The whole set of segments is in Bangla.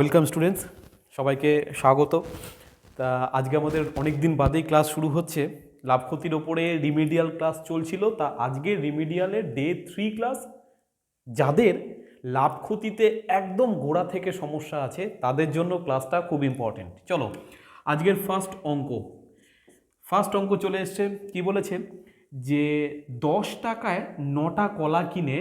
ওয়েলকাম স্টুডেন্টস, সবাইকে স্বাগত। তা আজকে আমাদের অনেক দিন বাদেই ক্লাস শুরু হচ্ছে। লাভ ক্ষতির ওপরে রিমিডিয়াল ক্লাস চলছিল, তা আজকে রিমিডিয়ালের ডে থ্রি ক্লাস যাদের লাভ ক্ষতিতে একদম গোড়া থেকে সমস্যা আছে, তাদের জন্য ক্লাসটা খুব ইম্পর্টেন্ট চলো, আজকের ফার্স্ট অঙ্ক। ফার্স্ট অঙ্ক চলে এসছে, কি বলেছে? যে দশ টাকায় নটা কলা কিনে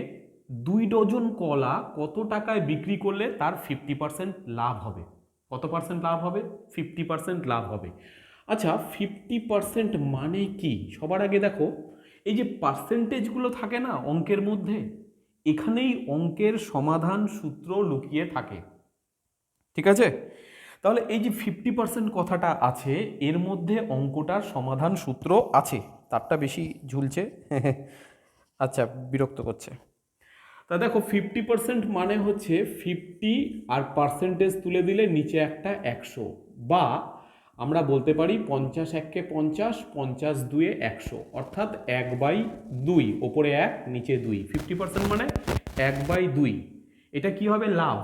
দুই ডজন কলা কত টাকায় বিক্রি করলে তার ফিফটি পার্সেন্ট লাভ হবে? কত পার্সেন্ট লাভ হবে? ফিফটি পার্সেন্ট লাভ হবে। আচ্ছা ফিফটি পার্সেন্ট মানে কি? সবার আগে দেখো, এই যে পার্সেন্টেজগুলো থাকে না অঙ্কের মধ্যে, এখানেই অঙ্কের সমাধান সূত্র লুকিয়ে থাকে। ঠিক আছে? তাহলে এই যে ফিফটি পার্সেন্ট কথাটা আছে, এর মধ্যে অঙ্কটার সমাধান সূত্র আছে। তারটা বেশি ঝুলছে। আচ্ছা বিরক্ত করছে। তা দেখো ফিফটি পার্সেন্ট মানে হচ্ছে ফিফটি আর পার্সেন্টেজ তুলে দিলে নিচে একটা একশো বা আমরা বলতে পারি পঞ্চাশ এককে পঞ্চাশ পঞ্চাশ দুয়ে একশো, অর্থাৎ এক বাই দুই, ওপরে এক, নিচে দুই। ফিফটি পার্সেন্ট মানে এক বাই দুই। এটা কি হবে? লাভ।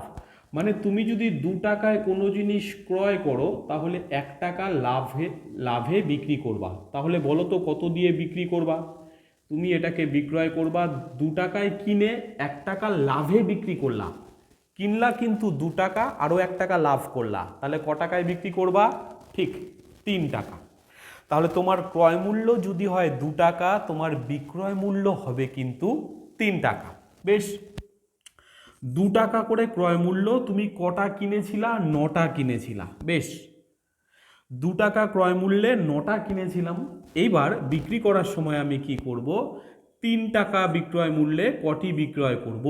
মানে তুমি যদি দু টাকায় কোনো জিনিস ক্রয় করো, তাহলে এক টাকা লাভে লাভে বিক্রি করবা। তাহলে বলো তো কত দিয়ে বিক্রি করবা? তুমি এটাকে বিক্রয় করবা, দু টাকায় কিনে এক টাকা লাভে বিক্রি করলা। কিনলা কিন্তু দু টাকা, আরও এক টাকা লাভ করলা। তাহলে ক টাকায় বিক্রি করবা? ঠিক, তিন টাকা। তাহলে তোমার ক্রয় মূল্য যদি হয় দু টাকা, তোমার বিক্রয় মূল্য হবে কিন্তু তিন টাকা। বেশ, দু টাকা করে ক্রয় মূল্য তুমি কটা কিনেছিলা, নটা কিনেছিলা। বেশ। দু টাকা ক্রয় মূল্যে নটা কিনেছিলাম। এইবার বিক্রি করার সময় আমি কি করব? তিন টাকা বিক্রয় মূল্যে কটি বিক্রয় করব?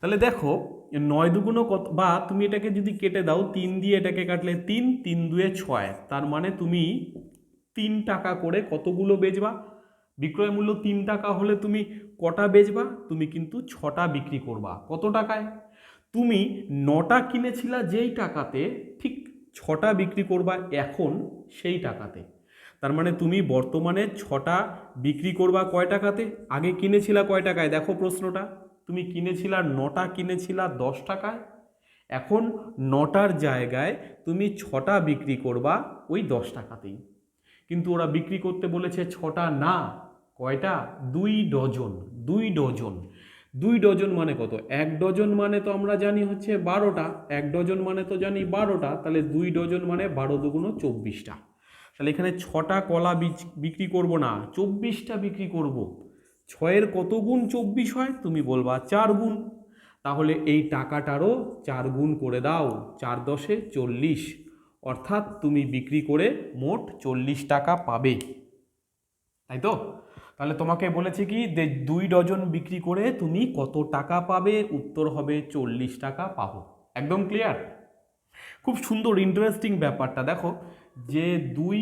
তাহলে দেখো, নয় দুগুণ কত বা তুমি এটাকে যদি কেটে দাও, তিন দিয়ে এটাকে কাটলে তিন তিন দুয়ে ছয়। তার মানে তুমি তিন টাকা করে কতগুলো বেচবা? বিক্রয় মূল্য তিন টাকা হলে তুমি কটা বেচবা? তুমি কিন্তু ছটা বিক্রি করবা। কত টাকায়? তুমি নটা কিনেছিলা যেই টাকাতে, ঠিক ছটা বিক্রি করবা এখন সেই টাকাতে। তার মানে তুমি বর্তমানে ছটা বিক্রি করবা কয় টাকাতে? আগে কিনেছিলা কয় টাকায়? দেখো প্রশ্নটা। তুমি কিনেছিলা নটা, কিনেছিলা দশ টাকায়? এখন নটার জায়গায় তুমি ছটা বিক্রি করবা ওই দশ টাকাতেই। কিন্তু ওরা বিক্রি করতে বলেছে ছটা না, কয়টা? দুই ডজন দুই ডজন। দুই ডজন মানে কত? এক ডজন মানে তো আমরা জানি হচ্ছে বারোটা, এক ডজন মানে তো জানি বারোটা, তাহলে দুই ডজন মানে বারো দুগুণ চব্বিশটা। তাহলে এখানে ছটা কলা বিক্রি করব না, চব্বিশটা বিক্রি করব। ছয়ের কত গুণ চব্বিশ হয়? তুমি বলবা চার গুণ। তাহলে এই টাকাটারও চার গুণ করে দাও, চার দশে চল্লিশ। অর্থাৎ তুমি বিক্রি করে মোট চল্লিশ টাকা পাবে। তাই তো? তাহলে তোমাকে বলেছে কি, যে দুই ডজন বিক্রি করে তুমি কত টাকা পাবে? উত্তর হবে চল্লিশ টাকা পাবো। একদম ক্লিয়ার খুব সুন্দর ইন্টারেস্টিং ব্যাপারটা। দেখো, যে দুই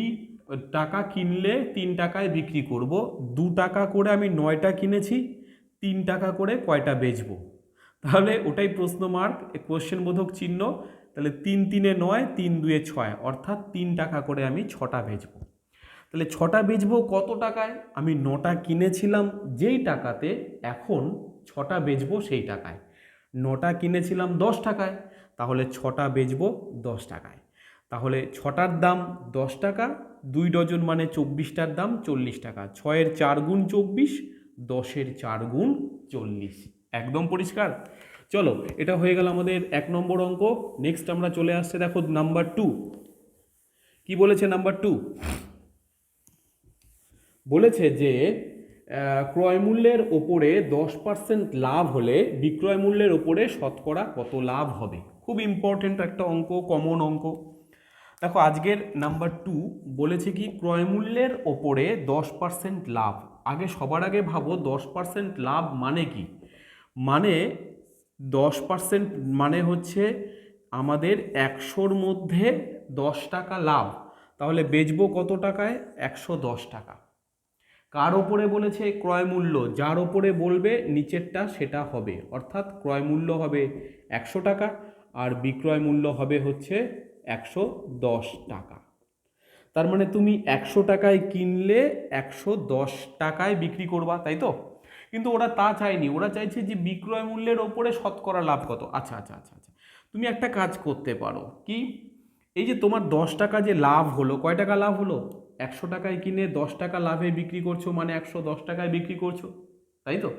টাকা কিনলে তিন টাকায় বিক্রি করব, দু টাকা করে আমি নয়টা কিনেছি, তিন টাকা করে কয়টা বেচবো? তাহলে ওটাই প্রশ্ন মার্ক কোশ্চেন বোধক চিহ্ন। তাহলে তিন তিনে নয়, তিন দুয়ে ছয়, অর্থাৎ তিন টাকা করে আমি ছটা বেচবো। তাহলে ছটা বেচবো কত টাকায়? আমি নটা কিনেছিলাম যেই টাকাতে, এখন ছটা বেচবো সেই টাকায়। নটা কিনেছিলাম দশ টাকায়, তাহলে ছটা বেচবো দশ টাকায়। তাহলে ছটার দাম দশ টাকা, দুই ডজন মানে চব্বিশটার দাম চল্লিশ টাকা। ছয়ের চার গুণ চব্বিশ, দশের চার গুণ চল্লিশ। একদম পরিষ্কার? চলো, এটা হয়ে গেল আমাদের এক নম্বর অঙ্ক। নেক্সট আমরা চলে আসছে, দেখো নাম্বার টু কি বলেছে নাম্বার টু বলেছে যে আহ, ক্রয় মূল্যের ওপরে দশ পার্সেন্ট লাভ হলে বিক্রয় মূল্যের ওপরে শতকরা কত লাভ হবে? খুব ইম্পর্টেন্ট একটা অঙ্ক কমন অঙ্ক। দেখো আজকের নাম্বার টু বলেছে কি ক্রয় মূল্যের ওপরে দশ পার্সেন্ট লাভ। আগে সবার আগে ভাবো দশ পার্সেন্ট লাভ মানে কি? মানে দশ পার্সেন্ট মানে হচ্ছে আমাদের একশোর মধ্যে দশ টাকা লাভ। তাহলে বেচবো কত টাকায়? একশো দশ টাকা। কার ওপরে বলেছে ক্রয় মূল্য? যার ওপরে বলবে নিচেরটা সেটা হবে। অর্থাৎ ক্রয় মূল্য হবে একশো টাকা আর বিক্রয় মূল্য হবে হচ্ছে একশো দশ টাকা। তার মানে তুমি একশো টাকায় কিনলে একশো দশ টাকায় বিক্রি করবা, তাই তো? কিন্তু ওরা তা চায়নি। ওরা চাইছে যে বিক্রয় মূল্যের ওপরে শতকরা লাভ কত? আচ্ছা আচ্ছা আচ্ছা আচ্ছা। তুমি একটা কাজ করতে পারো। কি? এই যে তোমার দশ টাকা যে লাভ হলো, কয় টাকা লাভ হলো? একশো টাকায় কিনে দশ টাকা লাভে বিক্রি করছ মানে একশো দশ টাকায় বিক্রি করছ, তাই তো?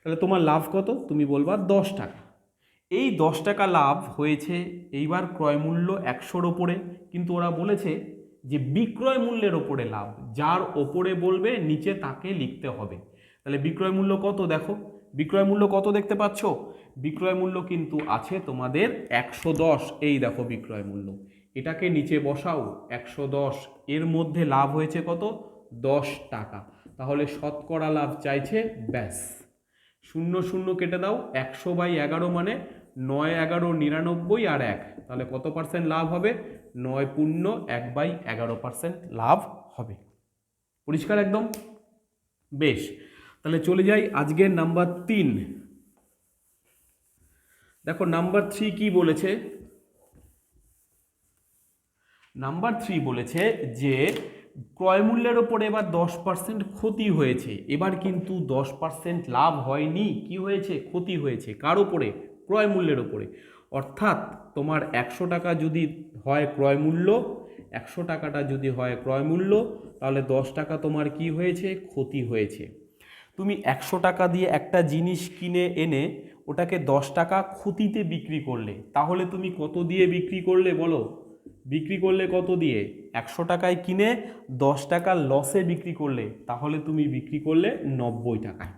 তাহলে তোমার লাভ কত? তুমি বলবা দশ টাকা। এই দশ টাকা লাভ হয়েছে এইবার ক্রয় মূল্য একশোর ওপরে, কিন্তু ওরা বলেছে যে বিক্রয় মূল্যের ওপরে লাভ, যার ওপরে বলবে নিচে তাকে লিখতে হবে। তাহলে বিক্রয় মূল্য কত দেখো? বিক্রয় মূল্য কত দেখতে পাচ্ছ? বিক্রয় মূল্য কিন্তু আছে তোমাদের একশো দশ, এই দেখো বিক্রয় মূল্য। এটাকে নিচে বসাও, একশো দশ। এর মধ্যে লাভ হয়েছে কত? দশ টাকা। তাহলে শতকরা লাভ চাইছে, ব্যাস। শূন্য শূন্য কেটে দাও, একশো বাই এগারো মানে নয় এগারো নিরানব্বই আর এক। তাহলে কত পার্সেন্ট লাভ হবে? নয় পূর্ণ এক বাই এগারো পার্সেন্ট লাভ হবে। পরিষ্কার একদম? বেশ। তাহলে চলে যাই আজকের নাম্বার তিন। দেখো, নাম্বার থ্রি কি বলেছে? নাম্বার থ্রি বলেছে যে ক্রয় মূল্যের ওপরে এবার দশ পার্সেন্ট ক্ষতি হয়েছে। এবার কিন্তু দশ পার্সেন্ট লাভ হয়নি। কি হয়েছে? ক্ষতি হয়েছে। কার ওপরে? ক্রয় মূল্যের ওপরে। অর্থাৎ তোমার একশো টাকা যদি হয় ক্রয় মূল্য, একশো টাকাটা যদি হয় ক্রয় মূল্য, তাহলে দশ টাকা তোমার কি হয়েছে? ক্ষতি হয়েছে। তুমি একশো টাকা দিয়ে একটা জিনিস কিনে এনে ওটাকে দশ টাকা ক্ষতিতে বিক্রি করলে, তাহলে তুমি কত দিয়ে বিক্রি করলে বলো? বিক্রি করলে কত দিয়ে? একশো টাকায় কিনে দশ টাকা লসে বিক্রি করলে, তাহলে তুমি বিক্রি করলে নব্বই টাকায়।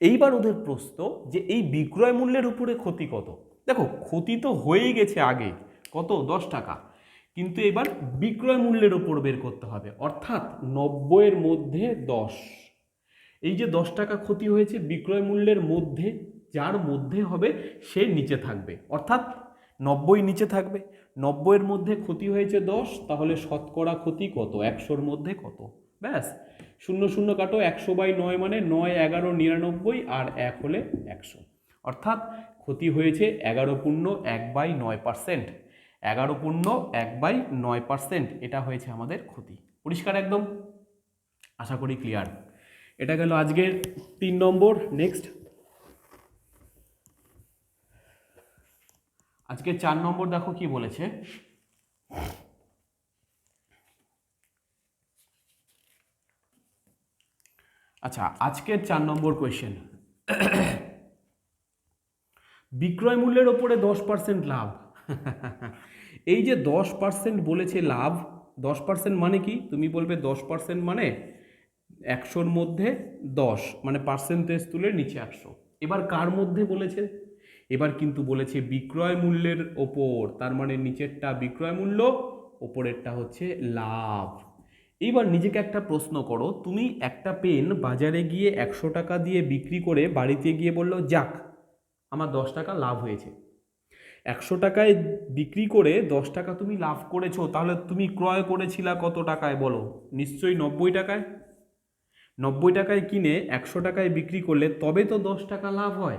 এইবার ওদের প্রশ্ন যে এই বিক্রয় মূল্যের উপরে ক্ষতি কত? দেখো, ক্ষতি তো হয়েই গেছে আগে, কত? দশ টাকা। কিন্তু এবার বিক্রয় মূল্যের উপর বের করতে হবে, অর্থাৎ নব্বইয়ের মধ্যে দশ। এই যে দশ টাকা ক্ষতি হয়েছে বিক্রয় মূল্যের মধ্যে, যার মধ্যে হবে সে নিচে থাকবে, অর্থাৎ নব্বই নিচে থাকবে। নব্বইয়ের মধ্যে ক্ষতি হয়েছে দশ, তাহলে শতকরা ক্ষতি কত? একশোর মধ্যে কত? ব্যাস, শূন্য শূন্য কাটো, একশো বাই নয় মানে নয়, এগারো, নিরানব্বই, আর এক হলে একশো। অর্থাৎ ক্ষতি হয়েছে এগারো পূর্ণ এক বাই নয় পার্সেন্ট। এগারো পূর্ণ এক বাই নয় পার্সেন্ট, এটা হয়েছে আমাদের ক্ষতি। পরিষ্কার একদম? আশা করি ক্লিয়ার এটা গেল আজকের তিন নম্বর নেক্সট আজকে চার নম্বর দেখো কি বলেছে। আচ্ছা আজকের চার নম্বর কোয়েশ্চেন বিক্রয় মূল্যের ওপরে দশ পার্সেন্ট লাভ। এই যে দশ পার্সেন্ট বলেছে লাভ, দশ পার্সেন্ট মানে কি? তুমি বলবে দশ পার্সেন্ট মানে একশোর মধ্যে দশ মানে পার্সেন্টেজ তুলে নিচে একশো। এবার কার মধ্যে বলেছে? এবার কিন্তু বলেছে বিক্রয় মূল্যের ওপর, তার মানে নিচেরটা বিক্রয় মূল্য, ওপরেরটা হচ্ছে লাভ। এইবার নিজেকে একটা প্রশ্ন করো, তুমি একটা পেন বাজারে গিয়ে একশো টাকা দিয়ে বিক্রি করে বাড়িতে গিয়ে বলল, যাক, আমার দশ টাকা লাভ হয়েছে। একশো টাকায় বিক্রি করে দশ টাকা তুমি লাভ করেছ, তাহলে তুমি ক্রয় করেছিলা কত টাকায় বলো? নিশ্চয়ই নব্বই টাকায়? নব্বই টাকায় কিনে একশো টাকায় বিক্রি করলে তবে তো দশ টাকা লাভ হয়।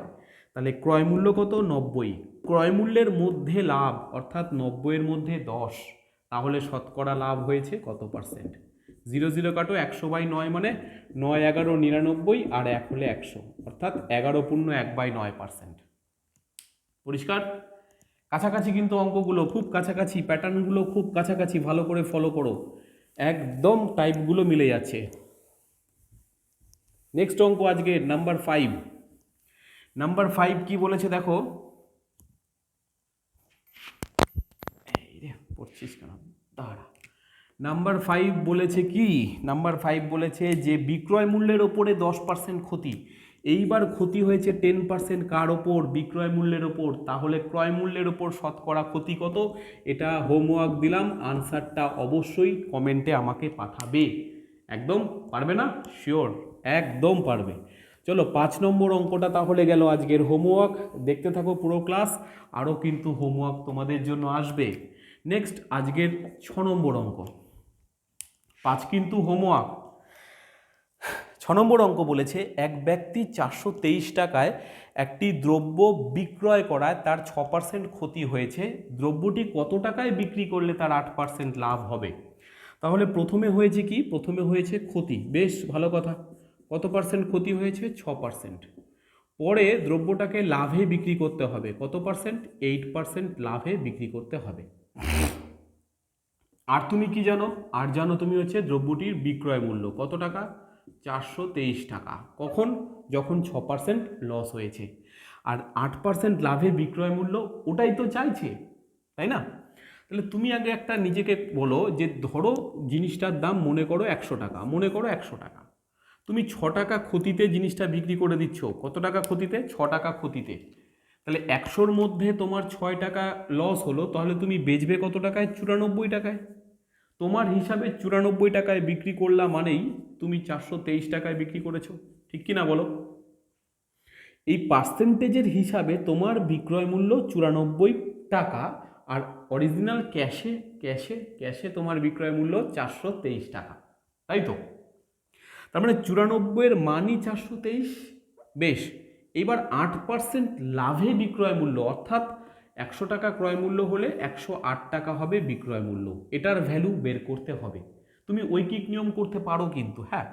তাহলে ক্রয় মূল্য কত? নব্বই। ক্রয় মূল্যের মধ্যে লাভ, অর্থাৎ নব্বইয়ের মধ্যে দশ, তাহলে শতকরা লাভ হয়েছে কত পার্সেন্ট জিরো জিরো কাটো একশো বাই নয় মানে নয় এগারো নিরানব্বই আর এক হলে একশো, অর্থাৎ এগারো পূর্ণ এক বাই নয় পার্সেন্ট পরিষ্কার? কাছাকাছি কিন্তু অঙ্কগুলো খুব কাছাকাছি, প্যাটার্নগুলো খুব কাছাকাছি, ভালো করে ফলো করো। একদম টাইপগুলো মিলে যাচ্ছে। নেক্সট অঙ্ক আজকে নাম্বার ফাইভ নাম্বার ফাইভ কি বলেছে দেখো? পড়ছিস কেন? দাঁড়া। নাম্বার ফাইভ বলেছে কি? নাম্বার ফাইভ বলেছে যে বিক্রয় মূল্যের ওপরে দশ পার্সেন্ট ক্ষতি। এইবার ক্ষতি হয়েছে টেন পার্সেন্ট কার ওপর? বিক্রয় মূল্যের ওপর। তাহলে ক্রয় মূল্যের ওপর শতকরা ক্ষতি কত? এটা হোমওয়ার্ক দিলাম। আনসারটা অবশ্যই কমেন্টে আমাকে পাঠাবে। একদম পারবে না? শিওর একদম পারবে। চলো পাঁচ নম্বর অঙ্কটা তাহলে গেল আজকের হোমওয়ার্ক দেখতে থাকো পুরো ক্লাস আরও কিন্তু হোমওয়ার্ক তোমাদের জন্য আসবে। নেক্সট আজকের ছ নম্বর অঙ্ক। পাঁচ কিন্তু হোমওয়ার্ক ছ নম্বর অঙ্ক বলেছে, এক ব্যক্তি চারশো তেইশ টাকায় একটি দ্রব্য বিক্রয় করায় তার ছ পার্সেন্ট ক্ষতি হয়েছে। দ্রব্যটি কত টাকায় বিক্রি করলে তার আট পার্সেন্ট লাভ হবে? তাহলে প্রথমে হয়েছে কি? প্রথমে হয়েছে ক্ষতি। বেশ, ভালো কথা। কত পার্সেন্ট ক্ষতি হয়েছে? ছ পার্সেন্ট পরে দ্রব্যটাকে লাভে বিক্রি করতে হবে। কত পার্সেন্ট এইট পার্সেন্ট লাভে বিক্রি করতে হবে। আর তুমি কি জানো? আর জানো তুমি হচ্ছে দ্রব্যটির বিক্রয় মূল্য। কত টাকা? চারশো তেইশ টাকা। কখন? যখন ছ পার্সেন্ট লস হয়েছে। আর আট পার্সেন্ট লাভে বিক্রয় মূল্য, ওটাই তো চাইছে, তাই না? তাহলে তুমি আগে একটা নিজেকে বলো যে, ধরো জিনিসটার দাম মনে করো একশো টাকা, মনে করো একশো টাকা। তুমি ছ টাকা ক্ষতিতে জিনিসটা বিক্রি করে দিচ্ছ। কত টাকা ক্ষতিতে? ছ টাকা ক্ষতিতে। তাহলে একশোর মধ্যে তোমার ছয় টাকা লস হলো, তাহলে তুমি বেচবে কত টাকায়? চুরানব্বই টাকায়। তোমার হিসাবে চুরানব্বই টাকায় বিক্রি করলা মানেই তুমি চারশো তেইশ টাকায় বিক্রি করেছ। ঠিক কি না বলো? এই পার্সেন্টেজের হিসাবে তোমার বিক্রয় মূল্য চুরানব্বই টাকা আর অরিজিনাল ক্যাশে ক্যাশে ক্যাশে তোমার বিক্রয় মূল্য চারশো তেইশ টাকা। তাই তো? তার মানে চুরানব্বইয়ের মানই চারশো তেইশ, বেশ, এবার আট পার্সেন্ট লাভে বিক্রয় মূল্য, অর্থাৎ একশো টাকা ক্রয় মূল্য হলে একশো আট টাকা হবে বিক্রয় মূল্য, এটার ভ্যালু বের করতে হবে। তুমি ঐকিক নিয়ম করতে পারো কিন্তু হ্যাঁ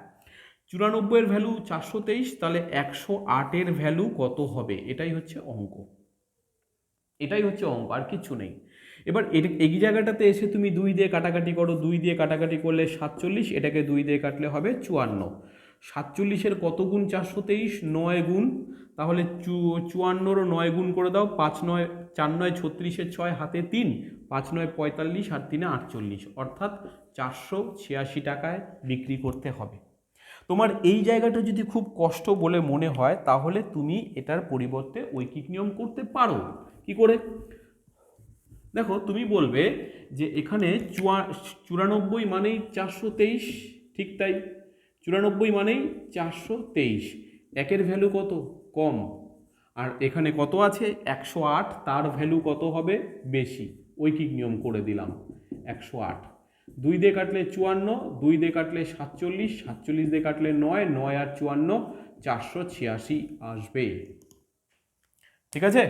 চুরানব্বইয়ের ভ্যালু চারশো তেইশ, তাহলে একশো আটের ভ্যালু কত হবে? এটাই হচ্ছে অঙ্ক। এটাই হচ্ছে অঙ্ক, আর কিছু নেই। এবার এই জায়গাটাতে এসে তুমি দুই দিয়ে কাটাকাটি করো, দুই দিয়ে কাটাকাটি করলে সাতচল্লিশ, এটাকে দুই দিয়ে কাটলে হবে চুয়ান্ন। সাতচল্লিশের কত গুণ চারশো তেইশ? নয় গুণ। তাহলে চু, চুয়ান্নরও নয় গুণ করে দাও, পাঁচ নয়, চার নয় ছত্রিশের ছয় হাতে তিন, পাঁচ নয় পঁয়তাল্লিশ আর তিনে আটচল্লিশ। অর্থাৎ চারশো ছিয়াশি টাকায় বিক্রি করতে হবে। তোমার এই জায়গাটা যদি খুব কষ্ট বলে মনে হয়, তাহলে তুমি এটার পরিবর্তে ঐকিক নিয়ম করতে পারো। কি করে? দেখো তুমি বলবে যে এখানে চুয়া, চুরানব্বই মানেই চারশো তেইশ, ঠিক তাই? চুরানব্বই মানেই চারশো তেইশ। একের ভ্যালু কত? কম। আর এখানে কত আছে? একশো আট। তার ভ্যালু কত হবে? বেশি। ঐকিক নিয়ম করে দিলাম। একশো আট। দুই দিয়ে কাটলে চুয়ান্ন, দুই দিয়ে কাটলে সাতচল্লিশ সাতচল্লিশ দিয়ে কাটলে নয় নয় আর চুয়ান্ন, চারশো ছিয়াশি আসবে। ঠিক আছে?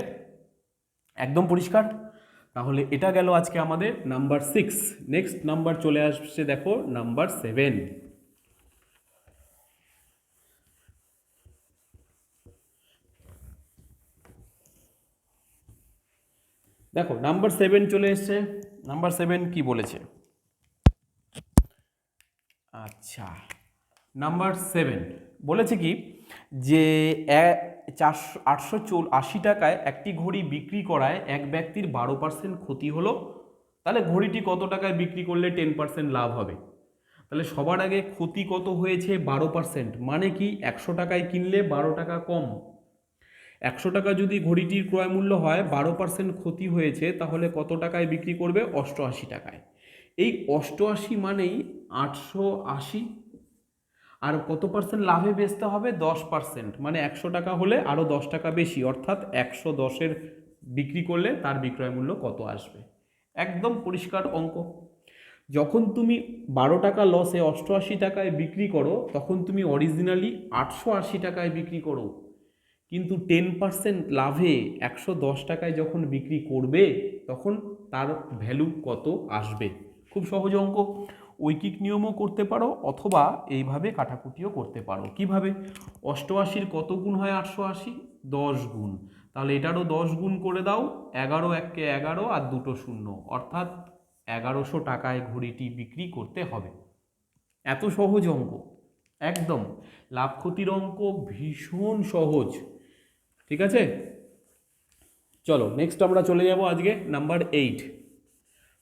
একদম পরিষ্কার? তাহলে এটা গেল আজকে আমাদের নাম্বার সিক্স। নেক্সট নাম্বার চলে আসছে দেখো, নাম্বার সেভেন। দেখো, নাম্বার সেভেন চলে এসছে। নাম্বার সেভেন কি বলেছে? আচ্ছা নাম্বার সেভেন। বলেছে কি? যে চারশো, আটশো আশি টাকায় একটি ঘড়ি বিক্রি করায় এক ব্যক্তির বারো পার্সেন্ট ক্ষতি হলো। তাহলে ঘড়িটি কত টাকায় বিক্রি করলে টেন পার্সেন্ট লাভ হবে? তাহলে সবার আগে ক্ষতি কত হয়েছে? বারো পার্সেন্ট মানে কি একশো টাকায় কিনলে বারো টাকা কম? একশো টাকা যদি ঘড়িটির ক্রয় মূল্য হয়, বারো পার্সেন্ট ক্ষতি হয়েছে, তাহলে কত টাকায় বিক্রি করবে? অষ্টআশি টাকায়। এই অষ্টআশি মানেই আটশো আশি আর কত পার্সেন্ট লাভে বেচতে হবে? দশ পার্সেন্ট মানে একশো টাকা হলে আরও দশ টাকা বেশি। অর্থাৎ একশো দশের বিক্রি করলে তার বিক্রয় মূল্য কত আসবে? একদম পরিষ্কার অঙ্ক। যখন তুমি বারো টাকা লসে অষ্টআশি টাকায় বিক্রি করো, তখন তুমি অরিজিনালি আটশো আশি টাকায় বিক্রি করো। কিন্তু টেন পার্সেন্ট লাভে একশো দশ টাকায় যখন বিক্রি করবে, তখন তার ভ্যালু কত আসবে? খুব সহজ অঙ্ক। ঐকিক নিয়মও করতে পারো অথবা এইভাবে কাটাকুটিও করতে পারো। কীভাবে? অষ্টআশির কত গুণ হয় আটশো আশি? দশ গুণ। তাহলে এটারও দশ গুণ করে দাও, এগারো এককে এগারো আর দুটো শূন্য। অর্থাৎ এগারোশো টাকায় ঘড়িটি বিক্রি করতে হবে। এত সহজ অঙ্ক। একদম। লাভ ক্ষতির অঙ্ক ভীষণ সহজ। ঠিক আছে? চলো নেক্সট আমরা চলে যাব আজকে নাম্বার এইট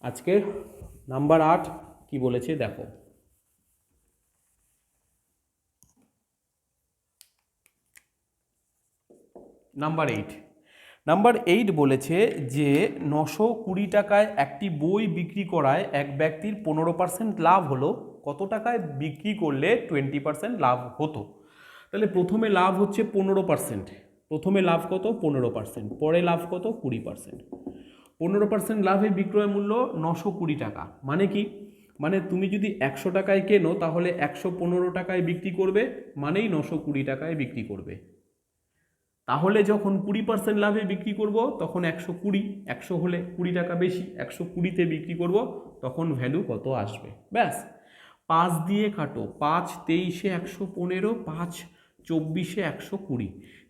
আজকে নাম্বার আট কি বলেছে দেখো। নাম্বার এইট নাম্বার এইট বলেছে যে নশো কুড়ি টাকায় একটি বই বিক্রি করায় এক ব্যক্তির পনেরো পার্সেন্ট লাভ হলো। কত টাকায় বিক্রি করলে টোয়েন্টি পার্সেন্ট লাভ হতো? তাহলে প্রথমে লাভ হচ্ছে পনেরো পার্সেন্ট প্রথমে লাভ কত? পনেরো পার্সেন্ট পরে লাভ কত? কুড়ি পার্সেন্ট পনেরো পার্সেন্ট লাভে বিক্রয় মূল্য নশো কুড়ি টাকা। মানে কি? মানে তুমি যদি একশো টাকায় কেনো, তাহলে একশো পনেরো টাকায় বিক্রি করবে, মানেই নশো কুড়ি টাকায় বিক্রি করবে। তাহলে যখন কুড়ি পার্সেন্ট লাভে বিক্রি করব, তখন একশো কুড়ি, একশো হলে কুড়ি টাকা বেশি, একশো কুড়িতে বিক্রি করব, তখন ভ্যালু কত আসবে? ব্যাস। পাঁচ দিয়ে কাটো, পাঁচ তেইশে একশো পনেরো, পাঁচ চব্বিশে একশো কুড়ি।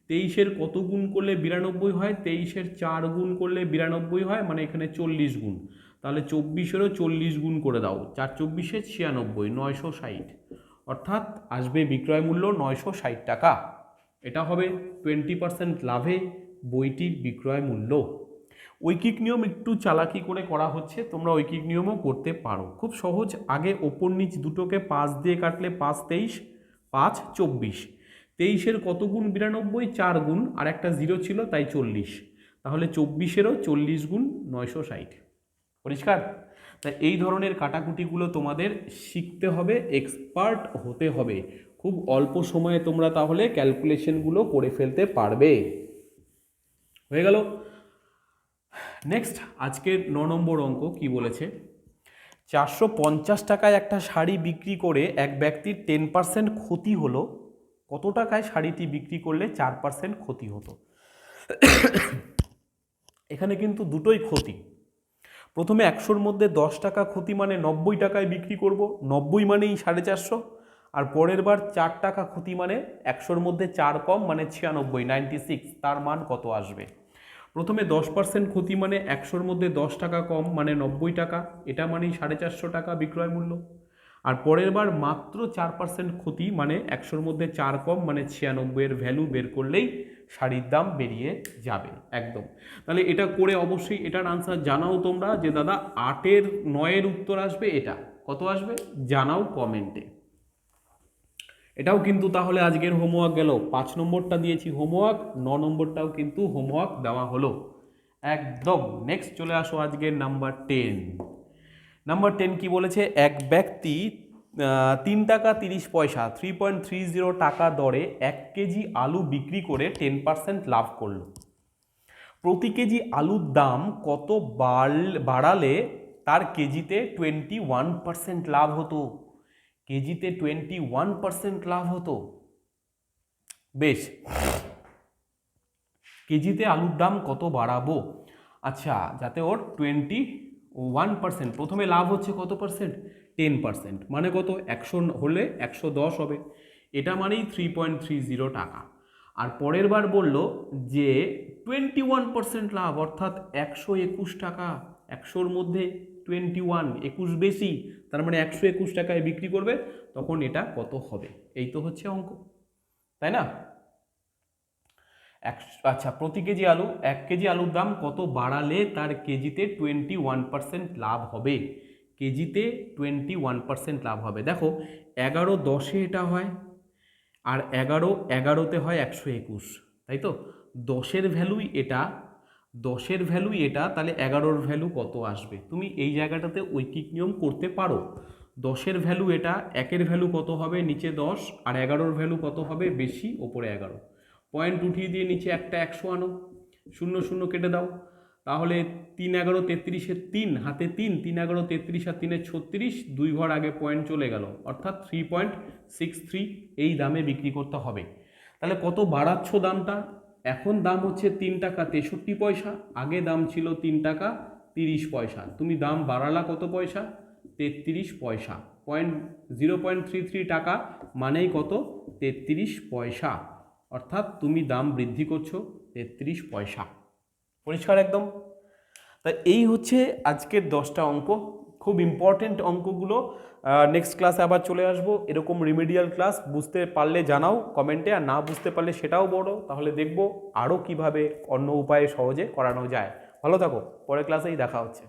তেইশের কত গুণ করলে বিরানব্বই হয়? তেইশের চার গুণ করলে বিরানব্বই হয় মানে এখানে চল্লিশ গুণ। তাহলে চব্বিশেরও চল্লিশ গুণ করে দাও। চার চব্বিশে ছিয়ানব্বই, নয়শো ষাট। অর্থাৎ আসবে বিক্রয় মূল্য নয়শো ষাট টাকা। এটা হবে টোয়েন্টি পার্সেন্ট লাভে বইটির বিক্রয় মূল্য। ঐকিক নিয়ম একটু চালাকি করে করা হচ্ছে, তোমরা ঐকিক নিয়মও করতে পারো। খুব সহজ, আগে ওপর নিচ দুটোকে পাঁচ দিয়ে কাটলে পাঁচ তেইশ, পাঁচ চব্বিশ। তেইশের কত গুণ? বিরানব্বই, চার গুণ। আর একটা জিরো ছিল, তাই চল্লিশ। তাহলে চব্বিশেরও চল্লিশ গুণ, নয়শো ষাট। পরিষ্কার? তাই এই ধরনের কাটাকুটিগুলো তোমাদের শিখতে হবে এক্সপার্ট হতে হবে। খুব অল্প সময়ে তোমরা তাহলে ক্যালকুলেশনগুলো করে ফেলতে পারবে। হয়ে গেল। নেক্সট আজকের ন নম্বর অঙ্ক কি বলেছে? চারশো পঞ্চাশ টাকায় একটা শাড়ি বিক্রি করে এক ব্যক্তির টেন পার্সেন্ট ক্ষতি হলো। কত টাকায় শাড়িটি বিক্রি করলে চার পার্সেন্ট ক্ষতি হতো? এখানে কিন্তু দুটোই ক্ষতি। প্রথমে একশোর মধ্যে দশ টাকা ক্ষতি মানে নব্বই টাকায় বিক্রি করব, নব্বই মানেই সাড়ে চারশো। আর পরের বার চার টাকা ক্ষতি মানে একশোর মধ্যে চার কম মানে ছিয়ানব্বই নাইনটি সিক্স তার মান কত আসবে? প্রথমে দশ পার্সেন্ট ক্ষতি মানে একশোর মধ্যে দশ টাকা কম মানে নব্বই টাকা, এটা মানেই সাড়ে চারশো টাকা বিক্রয় মূল্য। আর পরের বার মাত্র চার পার্সেন্ট ক্ষতি মানে একশোর মধ্যে চার কম মানে ছিয়ানব্বইয়ের ভ্যালু বের করলেই শাড়ির দাম বেরিয়ে যাবে, একদম। তাহলে এটা করে অবশ্যই এটার আনসার জানাও তোমরা যে, দাদা, আটের নয়ের উত্তর আসবে এটা। কত আসবে? জানাও কমেন্টে এটাও কিন্তু তাহলে আজকের হোমওয়ার্ক গেল। পাঁচ নম্বরটা দিয়েছি হোমওয়ার্ক ন নম্বরটাও কিন্তু হোমওয়ার্ক দেওয়া হলো। একদম। নেক্সট চলে আসো আজকের নাম্বার টেন নাম্বার টেন কি বলেছে? এক ব্যক্তি তিন টাকা তিরিশ পয়সা থ্রি পয়েন্ট থ্রি জিরো টাকা দরে এক কেজি আলু বিক্রি করে টেন পার্সেন্ট লাভ করল। প্রতি কেজি আলুর দাম কত বাড়- বাড়ালে তার কেজিতে টোয়েন্টি ওয়ান পার্সেন্ট লাভ হতো। কেজিতে টোয়েন্টি ওয়ান পার্সেন্ট লাভ হতো। বেশ। কেজিতে আলুর দাম কত বাড়াবো? আচ্ছা যাতে ওর টোয়েন্টি ওয়ান পার্সেন্ট প্রথমে লাভ হচ্ছে কত পার্সেন্ট টেন পার্সেন্ট মানে কত? একশো হলে একশো দশ হবে। এটা মানেই থ্রি পয়েন্ট থ্রি জিরো টাকা। আর পরের বার বলল যে টোয়েন্টি ওয়ান পার্সেন্ট লাভ, অর্থাৎ একশো একুশ টাকা। একশোর মধ্যে টোয়েন্টি ওয়ান একুশ বেশি, তার মানে একশো একুশ টাকায় বিক্রি করবে, তখন এটা কত হবে? এই তো হচ্ছে অঙ্ক। তাই না? একশো আচ্ছা প্রতি কেজি আলু, এক কেজি আলুর দাম কত বাড়ালে তার কেজিতে টোয়েন্টি ওয়ান পার্সেন্ট লাভ হবে? কেজিতে টোয়েন্টি ওয়ান পার্সেন্ট লাভ হবে। দেখো, এগারো দশে এটা হয়, আর এগারো এগারোতে হয় একশো একুশ, তাই তো? দশের ভ্যালুই এটা, দশের ভ্যালুই এটা, তাহলে এগারোর ভ্যালু কত আসবে? তুমি এই জায়গাটাতে ঐকিক নিয়ম করতে পারো। দশের ভ্যালু এটা, একের ভ্যালু কত হবে? নিচে দশ, আর এগারোর ভ্যালু কত হবে? বেশি, ওপরে এগারো। পয়েন্ট উঠিয়ে দিয়ে নিচে একটা একশো আনো, শূন্য শূন্য কেটে দাও। তাহলে তিন এগারো তেত্রিশের তিন, হাতে তিন তিন এগারো তেত্রিশ আর তিনে ছত্রিশ, দুই ঘর আগে পয়েন্ট চলে গেল। অর্থাৎ থ্রি পয়েন্ট সিক্স থ্রি এই দামে বিক্রি করতে হবে। তাহলে কত বাড়াচ্ছ দামটা? এখন দাম হচ্ছে তিন টাকা তেষট্টি পয়সা, আগে দাম ছিল তিন টাকা তিরিশ পয়সা। তুমি দাম বাড়ালা কত পয়সা? তেত্রিশ পয়সা। Point zero point three three টাকা মানেই কত? তেত্রিশ পয়সা। অর্থাৎ তুমি দাম বৃদ্ধি করছ তেত্রিশ পয়সা। পরিষ্কার একদম? তা এই হচ্ছে আজকের দশটা অঙ্ক। খুব ইম্পর্টেন্ট অঙ্কগুলো নেক্সট ক্লাসে আবার চলে আসব। এরকম রিমিডিয়াল ক্লাস বুঝতে পারলে জানাও কমেন্টে আর না বুঝতে পারলে সেটাও বড় তাহলে দেখব আরও কীভাবে অন্য উপায়ে সহজে করানো যায়। ভালো থাকো, পরের ক্লাসেই দেখা হচ্ছে।